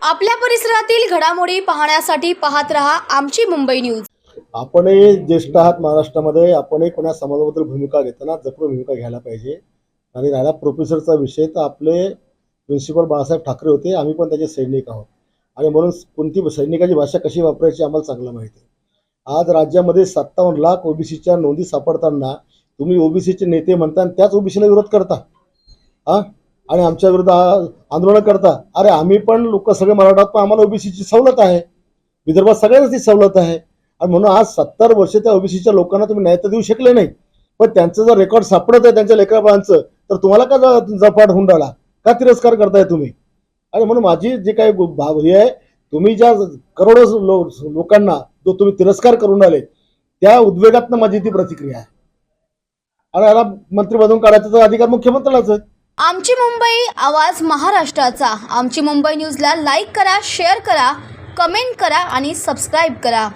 आपल्या परिसरातील घडामोडी पाहण्यासाठी पाहत रहा आमची मुंबई न्यूज. आपणही ज्येष्ठ आहात महाराष्ट्रामध्ये. आपणही कोणा समाजाबद्दल भूमिका घेताना जपून भूमिका घ्यायला पाहिजे. आणि राहिला प्रोफेसरचा विषय तर आपले प्रिन्सिपल बाळासाहेब ठाकरे होते. आम्ही पण त्याचे सैनिक आहोत. आणि म्हणून कोणती सैनिकाची भाषा कशी वापरायची आम्हाला चांगलं माहिती आहे. आज राज्यामध्ये सत्तावन्न लाख ओबीसीच्या नोंदी सापडताना तुम्ही ओबीसीचे नेते म्हणता आणि त्याच ओबीसीला विरोध करता. हा? आणि आमच्या विरुद्ध आंदोलनं करता. अरे आम्ही पण लोक सगळे मराठा पण आम्हाला ओबीसीची सवलत आहे. विदर्भात सगळ्यांनाच ती सवलत आहे. आणि म्हणून आज सत्तर वर्ष त्या ओबीसीच्या लोकांना तुम्ही न्याय तर देऊ शकले नाही. पण त्यांचं जर रेकॉर्ड सापडत आहे त्यांच्या लेकराबाळांचं तर तुम्हाला का जपाट होऊन राहिला का तिरस्कार करताय तुम्ही? आणि म्हणून माझी जे काही भाव हे आहे तुम्ही ज्या करोडो लो, लोकांना जो तुम्ही तिरस्कार करून आले त्या उद्वेगातनं माझी ती प्रतिक्रिया आहे. आणि याला मंत्री काढायचा अधिकार मुख्यमंत्र्यालाच आहे आमची मुंबई आवाज महाराष्ट्राचा. आमची मुंबई न्यूजला लाईक करा शेअर करा कमेंट करा आणि सबस्क्राईब करा.